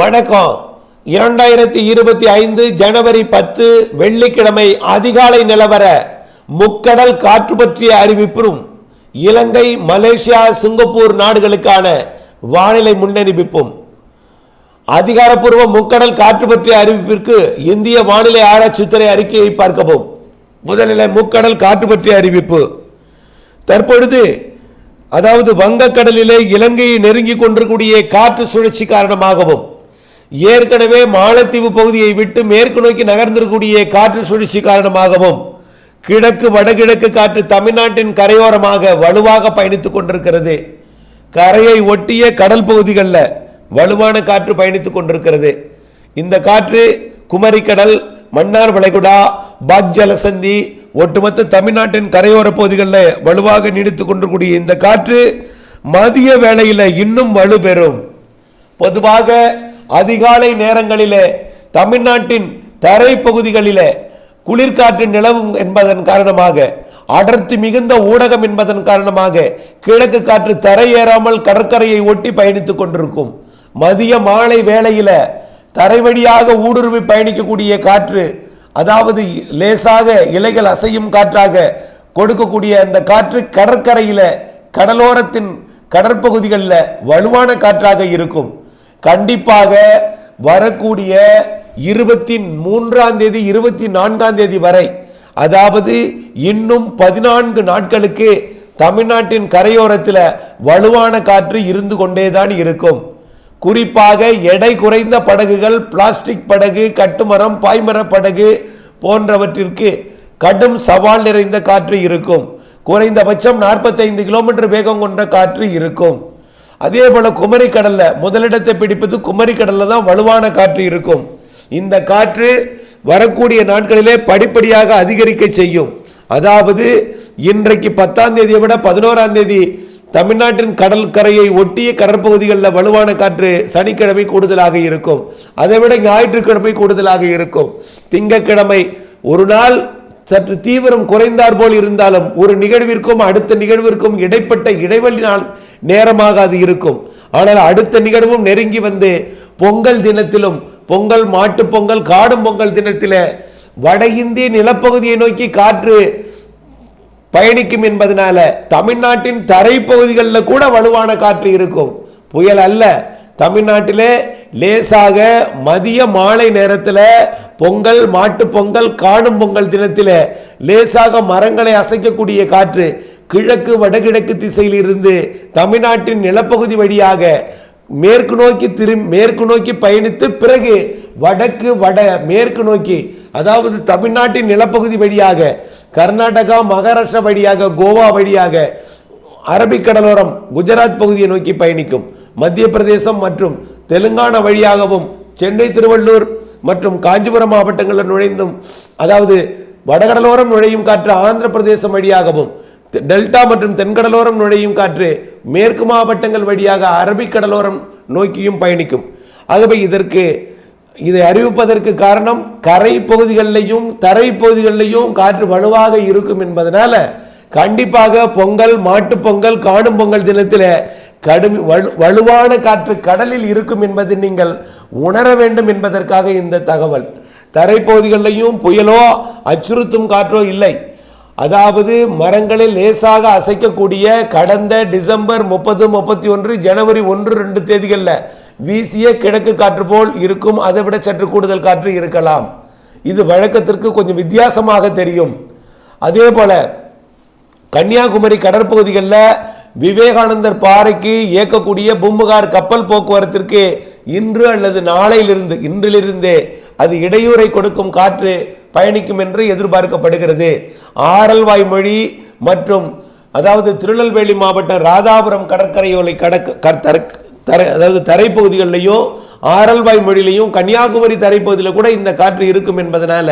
வணக்கம். இரண்டாயிரத்தி இருபத்தி ஐந்து ஜனவரி பத்து வெள்ளிக்கிழமை அதிகாலை நிலவர முக்கடல் காற்று பற்றிய அறிவிப்பும் இலங்கை மலேசியா சிங்கப்பூர் நாடுகளுக்கான வானிலை முன்னறிவிப்பும். அதிகாரப்பூர்வ முக்கடல் காற்று பற்றிய அறிவிப்பிற்கு இந்திய வானிலை ஆராய்ச்சித்துறை அறிக்கையை பார்க்கவும். முதலில் முக்கடல் காற்று பற்றிய அறிவிப்பு. தற்பொழுது அதாவது வங்கக்கடலிலே இலங்கையை நெருங்கி கொண்டிருக்கூடிய காற்று சுழற்சி காரணமாகவும் ஏற்கனவே மாலத்தீவு பகுதியை விட்டு மேற்கு நோக்கி நகர்ந்திருக்கக்கூடிய காற்று சுழற்சி காரணமாகவும் கிழக்கு வடகிழக்கு காற்று தமிழ்நாட்டின் கரையோரமாக வலுவாக பயணித்துக் கொண்டிருக்கிறது. கரையை ஒட்டிய கடல் பகுதிகளில் வலுவான காற்று பயணித்துக் கொண்டிருக்கிறது. இந்த காற்று குமரிக்கடல் மன்னார் வளைகுடா பாக் ஜலசந்தி ஒட்டுமொத்த தமிழ்நாட்டின் கரையோர பகுதிகளில் வலுவாக நீடித்துக் கொண்டிருக்கூடிய இந்த காற்று மதிய வேளையில் இன்னும் வலுப்பெறும் பொதுவாக அதிகாலை நேரங்களிலே தமிழ்நாட்டின் தரை பகுதிகளிலே குளிர்காற்று நிலவும் என்பதன் காரணமாக அடர்த்தி மிகுந்த ஊடகம் என்பதன் காரணமாக கிழக்கு காற்று தரையேறாமல் கடற்கரையை ஒட்டி பயணித்துக் கொண்டிருக்கும். மதிய மாலை வேளையில தரை வழியாக ஊடுருவி பயணிக்கக்கூடிய காற்று அதாவது லேசாக இலைகள் அசையும் காற்றாக கொடுக்கக்கூடிய அந்த காற்று கடற்கரையில் கடலோரத்தின் கடற்பகுதிகளில் வலுவான காற்றாக இருக்கும். கண்டிப்பாக வரக்கூடிய இருபத்தி மூன்றாம் தேதி இருபத்தி நான்காம் தேதி வரை அதாவது இன்னும் பதினான்கு நாட்களுக்கு தமிழ்நாட்டின் கரையோரத்தில் வலுவான காற்று இருந்து கொண்டேதான் இருக்கும். குறிப்பாக எடை குறைந்த படகுகள் பிளாஸ்டிக் படகு கட்டுமரம் பாய்மர படகு போன்றவற்றிற்கு கடும் சவால் நிறைந்த காற்று இருக்கும். குறைந்தபட்சம் நாற்பத்தைந்து கிலோமீட்டர் வேகம் கொண்ட காற்று இருக்கும். அதே போல குமரி கடல்ல முதலிடத்தை பிடிப்பது குமரி கடல்ல தான் வலுவான காற்று இருக்கும். இந்த காற்று வரக்கூடிய நாட்களிலே படிப்படியாக அதிகரிக்க செய்யும். அதாவது இன்றைக்கு பத்தாம் தேதியை விட பதினோராம் தேதி தமிழ்நாட்டின் கடற்கரையை ஒட்டிய கடற்பகுதிகளில் வலுவான காற்று சனிக்கிழமை கூடுதலாக இருக்கும். அதை விட ஞாயிற்றுக்கிழமை கூடுதலாக இருக்கும். திங்கட்கிழமை ஒரு நாள் சற்று தீவிரம் குறைந்தார் போல் இருந்தாலும் ஒரு நிகழ்விற்கும் அடுத்த நிகழ்விற்கும் இடைப்பட்ட இடைவெளி நாள் நேரமாக அது இருக்கும். ஆனால் அடுத்த நிகழ்வும் நெருங்கி வந்து பொங்கல் தினத்திலும் பொங்கல் மாட்டு பொங்கல் காடும் பொங்கல் தினத்தில் வட இந்திய நிலப்பகுதியை நோக்கி காற்று பயணிக்கும் என்பதனால தமிழ்நாட்டின் தரைப்பகுதிகளில் கூட வலுவான காற்று இருக்கும். புயல் அல்ல. தமிழ்நாட்டிலே லேசாக மதிய மாலை நேரத்தில் பொங்கல் மாட்டு பொங்கல் காணும் பொங்கல் தினத்தில் லேசாக மரங்களை அசைக்கக்கூடிய காற்று கிழக்கு வடகிழக்கு திசையில் இருந்து தமிழ்நாட்டின் நிலப்பகுதி வழியாக மேற்கு நோக்கி திரு மேற்கு நோக்கி பயணித்து பிறகு வடக்கு வட மேற்கு நோக்கி அதாவது தமிழ்நாட்டின் நிலப்பகுதி வழியாக கர்நாடகா மகாராஷ்டிரா வழியாக கோவா வழியாக அரபிக்கடலோரம் குஜராத் பகுதியை நோக்கி பயணிக்கும். மத்திய பிரதேசம் மற்றும் தெலுங்கானா வழியாகவும் சென்னை திருவள்ளூர் மற்றும் காஞ்சிபுரம் மாவட்டங்களில் நுழைந்தும் அதாவது வடகடலோரம் நுழையும் காற்று ஆந்திர பிரதேசம் வழியாகவும் தெ- டெல்டா மற்றும் தென்கடலோரம் நுழையும் காற்று மேற்கு மாவட்டங்கள் வழியாக அரபிக்கடலோரம் நோக்கியும் பயணிக்கும். ஆகவே இதற்கு இதை அறிவிப்பதற்கு காரணம் கரை பகுதிகளிலையும் தரை பகுதிகளிலையும் காற்று வலுவாக இருக்கும் என்பதனால கண்டிப்பாக பொங்கல் மாட்டுப் பொங்கல் காணும் பொங்கல் தினத்தில் கடும் வலு வலுவான காற்று கடலில் இருக்கும் என்பதை நீங்கள் உணர வேண்டும் என்பதற்காக இந்த தகவல். தரைப்பகுதிகளிலையும் புயலோ அச்சுறுத்தும் காற்றோ இல்லை. அதாவது மரங்களில் லேசாக அசைக்கக்கூடிய கடந்த டிசம்பர் முப்பது முப்பத்தி ஒன்று ஜனவரி ஒன்று ரெண்டு தேதிகளில் வீசிய கிழக்கு காற்று போல் இருக்கும். அதை விட சற்று கூடுதல் காற்று இருக்கலாம். இது வழக்கத்திற்கு கொஞ்சம் வித்தியாசமாக தெரியும். அதே போல கன்னியாகுமரி கடற்பகுதிகளில் விவேகானந்தர் பாறைக்கு இயக்கக்கூடிய பூம்புகார் கப்பல் போக்குவரத்திற்கு இன்று அல்லது நாளையிலிருந்து இன்றிலிருந்தே அது இடையூறை கொடுக்கும் காற்று பயணிக்கும் என்று எதிர்பார்க்கப்படுகிறது. ஆரல்வாய் மொழி மற்றும் அதாவது திருநெல்வேலி மாவட்டம் ராதாபுரம் கடற்கரையோலை கடக்க தர- அதாவது தரைப்பகுதிகளிலையும் ஆரல்வாய் மொழியிலையும் கன்னியாகுமரி தரைப்பகுதியில் கூட இந்த காற்று இருக்கும் என்பதனால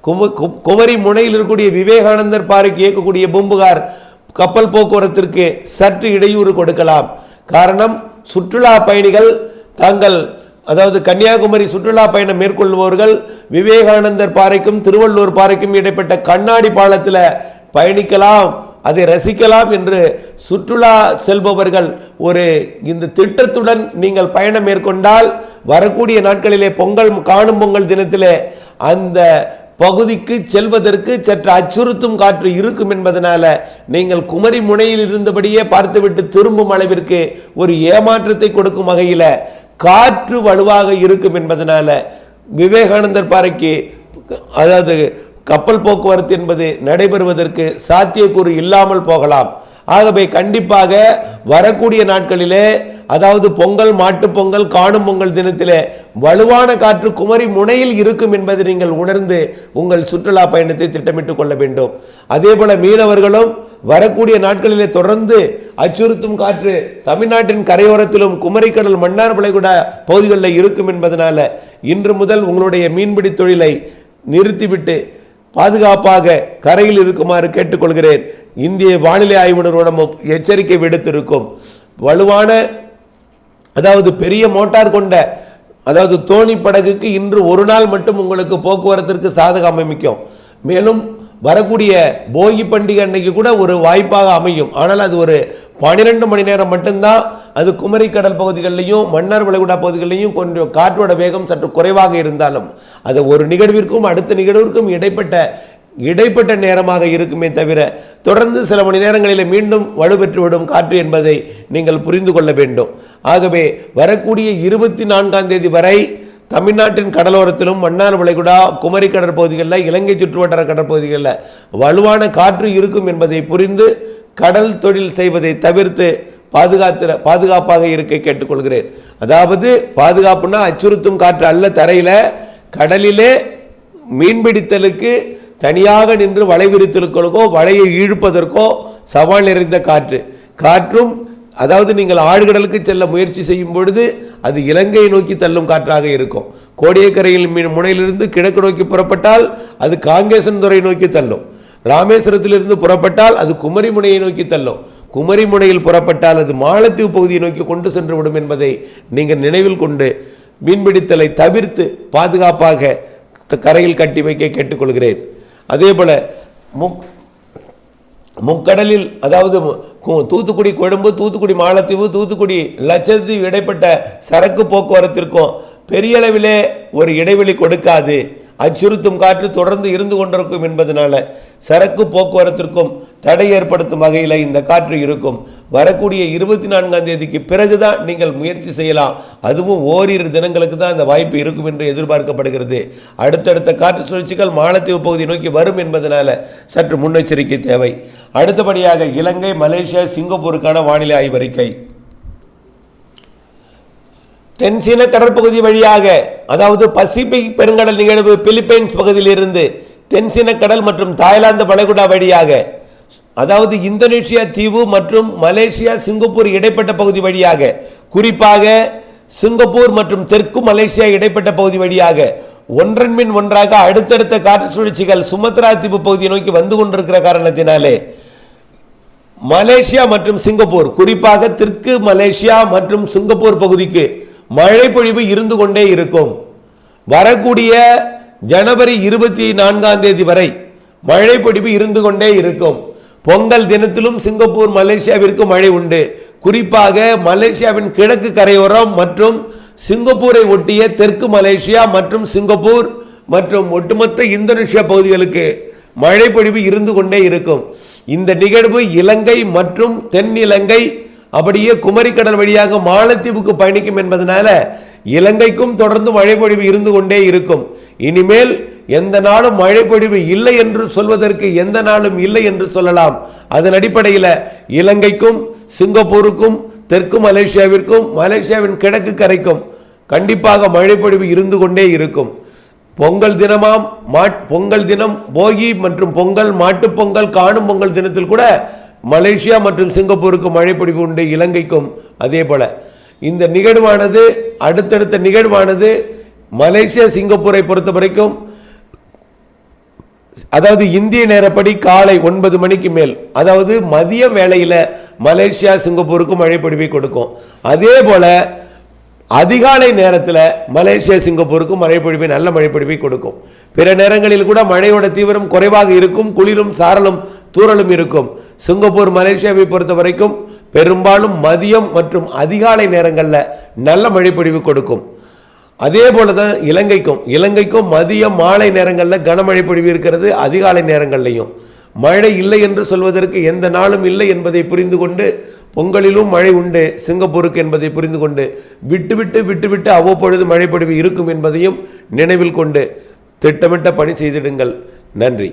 கும கு- குமரி முனையில் இருக்கக்கூடிய விவேகானந்தர் பாறைக்கு இயக்கக்கூடிய பூம்புகார் கப்பல் போக்குவரத்திற்கு சற்று இடையூறு கொடுக்கலாம். காரணம் சுற்றுலா பயணிகள் தாங்கள் அதாவது கன்னியாகுமரி சுற்றுலா பயணம் மேற்கொள்பவர்கள் விவேகானந்தர் பாறைக்கும் திருவள்ளூர் பாறைக்கும் இடைப்பட்ட கண்ணாடி பாலத்தில் பயணிக்கலாம் அதை ரசிக்கலாம் என்று சுற்றுலா செல்பவர்கள் ஒரு இந்த திட்டத்துடன் நீங்கள் பயணம் மேற்கொண்டால் வரக்கூடிய நாட்களிலே பொங்கல் காணும் பொங்கல் தினத்திலே அந்த பகுதிக்கு செல்வதற்கு சற்று அச்சுறுத்தும் காற்று இருக்கும் என்பதனால நீங்கள் குமரி முனையில் இருந்தபடியே பார்த்துவிட்டு திரும்பும் அளவிற்கு ஒரு ஏமாற்றத்தை கொடுக்கும் வகையில் காற்று வலுவாக இருக்கும் என்பதனால விவேகானந்தர் பாறைக்கு அதாவது கப்பல் போக்குவரத்து என்பது நடைபெறுவதற்கு சாத்தியக்கூறு இல்லாமல் போகலாம். ஆகவே கண்டிப்பாக வரக்கூடிய நாட்களிலே அதாவது பொங்கல் மாட்டுப்பொங்கல் காணும் பொங்கல் தினத்திலே வலுவான காற்று குமரி முனையில் இருக்கும் என்பதை நீங்கள் உணர்ந்து உங்கள் சுற்றுலா பயணத்தை திட்டமிட்டுக் கொள்ள வேண்டும். அதே போல மீனவர்களும் வரக்கூடிய நாட்களிலே தொடர்ந்து அச்சுறுத்தும் காற்று தமிழ்நாட்டின் கரையோரத்திலும் குமரிக்கடல் மன்னார் வளைகுடா பகுதிகளில் இருக்கும் என்பதனால இன்று முதல் உங்களுடைய மீன்பிடி தொழிலை நிறுத்திவிட்டு பாதுகாப்பாக கரையில் இருக்குமாறு கேட்டுக்கொள்கிறேன். இந்திய வானிலை ஆய்வு நிறுவனமும் எச்சரிக்கை விடுத்திருக்கும். வலுவான அதாவது பெரிய மோட்டார் கொண்ட அதாவது தோணி படகுக்கு இன்று ஒரு நாள் மட்டும் உங்களுக்கு போக்குவரத்திற்கு சாதகம் அமைக்கும். மேலும் வரக்கூடிய போகி பண்டிகை அன்னைக்கு கூட ஒரு வாய்ப்பாக அமையும். ஆனால் அது ஒரு பன்னிரெண்டு மணி நேரம் மட்டும்தான். அது குமரி கடல் பகுதிகளிலையும் மன்னார் வளைகுடா பகுதிகளிலையும் கொஞ்சம் காற்றோட வேகம் சற்று குறைவாக இருந்தாலும் அது ஒரு நிகழ்விற்கும் அடுத்த நிகழ்விற்கும் இடைப்பட்ட இடைப்பட்ட நேரமாக இருக்குமே தவிர தொடர்ந்து சில மணி நேரங்களில் மீண்டும் வலுப்பெற்றுவிடும் காற்று என்பதை நீங்கள் புரிந்து கொள்ள வேண்டும். ஆகவே வரக்கூடிய இருபத்தி நான்காம் தேதி வரை தமிழ்நாட்டின் கடலோரத்திலும் மன்னார் வளைகுடா குமரி கடற்பகுதிகளில் இலங்கை சுற்றுவட்டார கடற்பகுதிகளில் வலுவான காற்று இருக்கும் என்பதை புரிந்து கடல் தொழில் செய்வதை தவிர்த்து பாதுகாத்து பாதுகாப்பாக இருக்க கேட்டுக்கொள்கிறேன். அதாவது பாதுகாப்புனா அச்சுறுத்தும் காற்று அல்ல தரையில் கடலிலே மீன்பிடித்தலுக்கு தனியாக நின்று வலை விரித்தலுக்களுக்கோ வலையை இழுப்பதற்கோ சவால் நிறைந்த காற்று. காற்றும் அதாவது நீங்கள் ஆழ்கடலுக்கு செல்ல முயற்சி செய்யும் பொழுது அது இலங்கையை நோக்கி தள்ளும் காற்றாக இருக்கும். கோடியக்கரையில் முனையிலிருந்து கிழக்கு நோக்கி புறப்பட்டால் அது காங்கேசன் துறை நோக்கி தள்ளும். ராமேஸ்வரத்திலிருந்து புறப்பட்டால் அது குமரி முனையை நோக்கி தள்ளும். குமரி முனையில் புறப்பட்டால் அது மாலத்தீவு பகுதியை நோக்கி கொண்டு சென்று விடும் என்பதை நீங்கள் நினைவில் கொண்டு மீன்பிடித்தலை தவிர்த்து பாதுகாப்பாக கரையில் கட்டி வைக்க கேட்டுக்கொள்கிறேன். அதே போல் முக் முக்கடலில் அதாவது தூத்துக்குடி கொழும்பு தூத்துக்குடி மாலத்தீவு தூத்துக்குடி லட்சத்தீவு இடைப்பட்ட சரக்கு போக்குவரத்திற்கும் பெரிய அளவிலே ஒரு இடைவெளி கொடுக்காது. அச்சுறுத்தும் காற்று தொடர்ந்து இருந்து கொண்டிருக்கும் என்பதனால சரக்கு போக்குவரத்திற்கும் தடை ஏற்படுத்தும் வகையில் இந்த காற்று இருக்கும். வரக்கூடிய இருபத்தி நான்காம் தேதிக்கு பிறகுதான் நீங்கள் முயற்சி செய்யலாம். அதுவும் ஓரிரு தினங்களுக்கு தான் அந்த வாய்ப்பு இருக்கும் என்று எதிர்பார்க்கப்படுகிறது. அடுத்தடுத்த காற்று சுழற்சிகள் மாலத்தீவு பகுதியை நோக்கி வரும் என்பதனால சற்று முன்னெச்சரிக்கை தேவை. அடுத்தபடியாக இலங்கை மலேசியா சிங்கப்பூருக்கான வானிலை ஆய்வறிக்கை. தென்சீன கடற்பகுதி வழியாக அதாவது பசிபிக் பெருங்கடல் நிகழ்வு பிலிப்பைன்ஸ் பகுதியிலிருந்து தென்சீன கடல் மற்றும் தாய்லாந்து வளைகுடா வழியாக அதாவது இந்தோனேஷியா தீவு மற்றும் மலேசியா சிங்கப்பூர் இடைப்பட்ட பகுதி வழியாக குறிப்பாக சிங்கப்பூர் மற்றும் தெற்கு மலேசியா இடைப்பட்ட பகுதி வழியாக ஒன்றன் மின் ஒன்றாக அடுத்தடுத்த காற்று சுழற்சிகள் சுமத்ரா தீவு பகுதியை நோக்கி வந்து கொண்டிருக்கிற காரணத்தினாலே மலேசியா மற்றும் சிங்கப்பூர் குறிப்பாக தெற்கு மலேசியா மற்றும் சிங்கப்பூர் பகுதிக்கு மழை பொழிவு இருந்து கொண்டே இருக்கும். வரக்கூடிய ஜனவரி இருபத்தி நான்காம் தேதி வரை மழை பொழிவு இருந்து கொண்டே இருக்கும். பொங்கல் தினத்திலும் சிங்கப்பூர் மலேசியாவிற்கு மழை உண்டு. குறிப்பாக மலேசியாவின் கிழக்கு கரையோரம் மற்றும் சிங்கப்பூரை ஒட்டிய தெற்கு மலேசியா மற்றும் சிங்கப்பூர் மற்றும் ஒட்டுமொத்த இந்தோனேஷியா பகுதிகளுக்கு மழைப்பொழிவு இருந்து கொண்டே இருக்கும். இந்த நிகழ்வு இலங்கை மற்றும் தென் இலங்கை அப்படியே குமரிக்கடல் வழியாக மாலத்தீவுக்கு பயணிக்கும் என்பதனால இலங்கைக்கும் தொடர்ந்து மழைப்பொழிவு இருந்து கொண்டே இருக்கும். இனிமேல் எந்த நாளும் மழைப்பொழிவு இல்லை என்று சொல்வதற்கு எந்த நாளும் இல்லை என்று சொல்லலாம். அதன் அடிப்படையில் இலங்கைக்கும் சிங்கப்பூருக்கும் தெற்கு மலேசியாவிற்கும் மலேசியாவின் கிழக்கு கரைக்கும் கண்டிப்பாக மழைப்பொழிவு இருந்து கொண்டே இருக்கும். பொங்கல் தினமாம் மாட் பொங்கல் தினம் போகி மற்றும் பொங்கல் மாட்டுப்பொங்கல் காணும் பொங்கல் தினத்தில் கூட மலேசியா மற்றும் சிங்கப்பூருக்கு மழைப்பொழிவு உண்டு இலங்கைக்கும் அதே போல். இந்த நிகழ்வானது அடுத்தடுத்த நிகழ்வானது மலேசியா சிங்கப்பூரை பொறுத்த வரைக்கும் அதாவது இந்திய நேரப்படி காலை ஒன்பது மணிக்கு மேல் அதாவது மதிய வேளையில் மலேசியா சிங்கப்பூருக்கு மழைப்பொழிவை கொடுக்கும். அதே போல் அதிகாலை நேரத்தில் மலேசியா சிங்கப்பூருக்கு மழைப்பொழிவை நல்ல மழைப்பொழிவை கொடுக்கும். பிற நேரங்களில் கூட மழையோட தீவிரம் குறைவாக இருக்கும் குளிரும் சாரலும் தூறலும் இருக்கும். சிங்கப்பூர் மலேசியாவை பொறுத்த வரைக்கும் பெரும்பாலும் மதியம் மற்றும் அதிகாலை நேரங்களில் நல்ல மழைப்பொழிவு கொடுக்கும். அதே போல தான் இலங்கைக்கும் இலங்கைக்கும் மதியம் மாலை நேரங்களில் கனமழை பொழிவு இருக்கிறது அதிகாலை நேரங்கள்லையும். மழை இல்லை என்று சொல்வதற்கு எந்த நாளும் இல்லை என்பதை புரிந்து கொண்டு பொங்கலிலும் மழை உண்டு சிங்கப்பூருக்கு என்பதை புரிந்து கொண்டு விட்டுவிட்டு விட்டுவிட்டு அவ்வப்பொழுது மழை பொழிவு இருக்கும் என்பதையும் நினைவில் கொண்டு திட்டமிட்ட பணி செய்திடுங்கள். நன்றி.